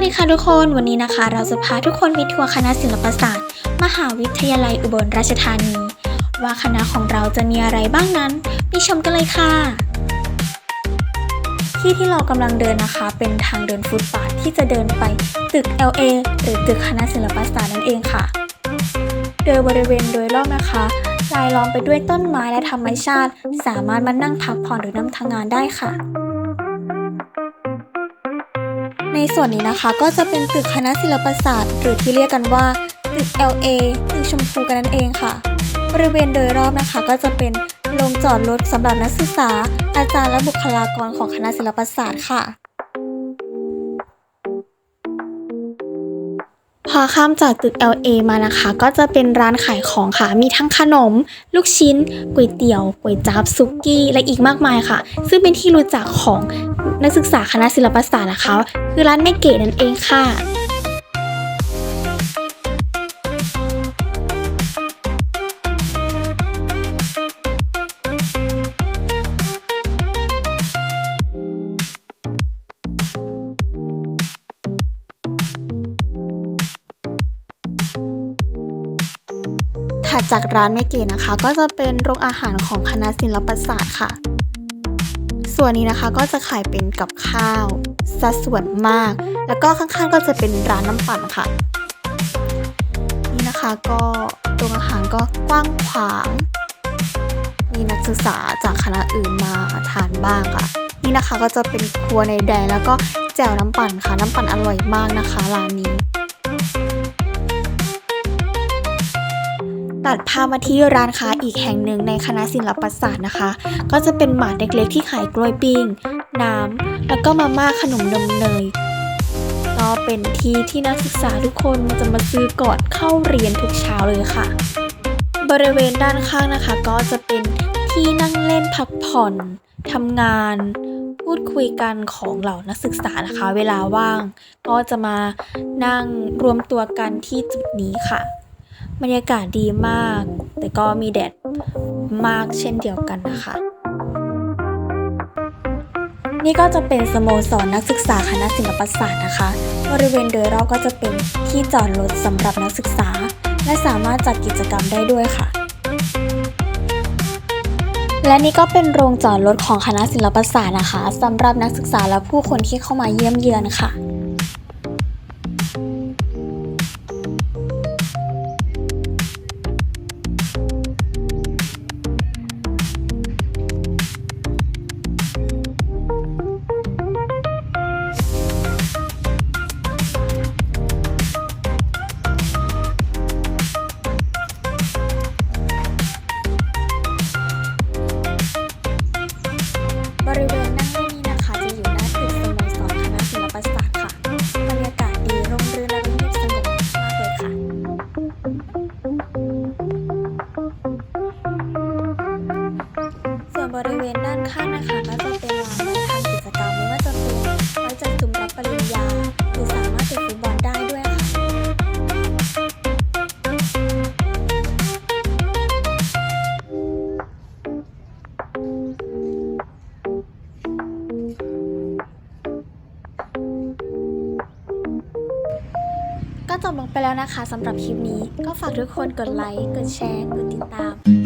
สวัสดีค่ะทุกคน วันนี้นะคะ เราจะพาทุกคนไปทัวร์คณะศิลปศาสตร์ มหาวิทยาลัยอุบลราชธานี ว่าคณะของเราจะมีอะไรบ้างนั้น ไปชมกันเลยค่ะ ที่ที่เรากำลังเดินนะคะ เป็นทางเดินฟุตบาทที่จะเดินไปตึก LA หรือตึกคณะศิลปศาสตร์นั่นเองค่ะ โดยบริเวณโดยรอบนะคะรายล้อมไปด้วยต้นไม้และธรรมชาติ สามารถมานั่งพักผ่อนหรือนั่งทำงานได้ค่ะ ในส่วนนี้นะคะก็จะเป็นตึกคณะศิลปศาสตร์ หรือที่เรียกกันว่าตึก LA ตึกชมพูกันนั่นเองค่ะ บริเวณโดยรอบนะคะก็จะเป็นโรงจอดรถสำหรับนักศึกษา อาจารย์และบุคลากรของคณะศิลปศาสตร์ค่ะ พอข้ามจากตึก LA มานะคะ ก็จะเป็นร้านขายของค่ะ มีทั้งขนม ลูกชิ้นก๋วยเตี๋ยวก๋วยจั๊บซุกี้ และอีกมากมายค่ะ ซึ่งเป็นที่รู้จักของนักศึกษาคณะศิลปศาสตร์นะคะ คือร้านแม่เก๋นั่นเองค่ะ ถัดจากร้านแม่เก๋นะคะ ก็จะเป็นโรงอาหารของคณะศิลปศาสตร์ค่ะ ส่วนนี้นะคะก็จะขายเป็นกับข้าวสัดส่วนมาก แล้วก็ข้างๆก็จะเป็นร้านน้ำปั่นค่ะ นี่นะคะก็โรงอาหารก็กว้างขวาง มีนักศึกษาจากคณะอื่นมาทานบ้างค่ะ นี่นะคะก็จะเป็นครัวในแดนแล้วก็แจ่วน้ำปั่นค่ะ น้ำปั่นอร่อยมากนะคะร้านนี้ ตัดภาพมาที่ร้านค้าอีกแห่งหนึ่งในคณะศิลปศาสตร์นะคะ ก็จะเป็นหมาดเล็กๆที่ขายกล้วยปิ้ง น้ำ แล้วก็มาม่าขนมนมเนยก็เป็นที่ที่นักศึกษาทุกคนจะมาซื้อก่อนเข้าเรียนทุกเช้าเลยค่ะ บริเวณด้านข้างนะคะ ก็จะเป็นที่นั่งเล่นพักผ่อนทำงาน พูดคุยกันของเหล่านักศึกษานะคะ เวลาว่าง ก็จะมานั่งรวมตัวกันที่จุดนี้ค่ะ บรรยากาศดีมาก แต่ก็มีแดดมากเช่นเดียวกันนะคะ นี่ก็จะเป็นสโมสรนักศึกษาคณะศิลปศาสตร์นะคะ บริเวณโดยรอบก็จะเป็นที่จอดรถสำหรับนักศึกษา และสามารถจัดกิจกรรมได้ด้วยค่ะ และนี่ก็เป็นโรงจอดรถของคณะศิลปศาสตร์นะคะสำหรับนักศึกษาและผู้คนที่เข้ามาเยี่ยมเยือนค่ะ บริเวณด้านข้างนะคะก็จะเป็นลานไว้ทำกิจกรรมไม่ว่าจะเป็นไว้จัดซุ้มรับปริญญาหรือสามารถเตะฟุตบอลได้ด้วยค่ะก็จบลงไปแล้วนะคะสำหรับคลิปนี้ก็ฝากทุกคนกดไลค์ กดแชร์ กดติดตาม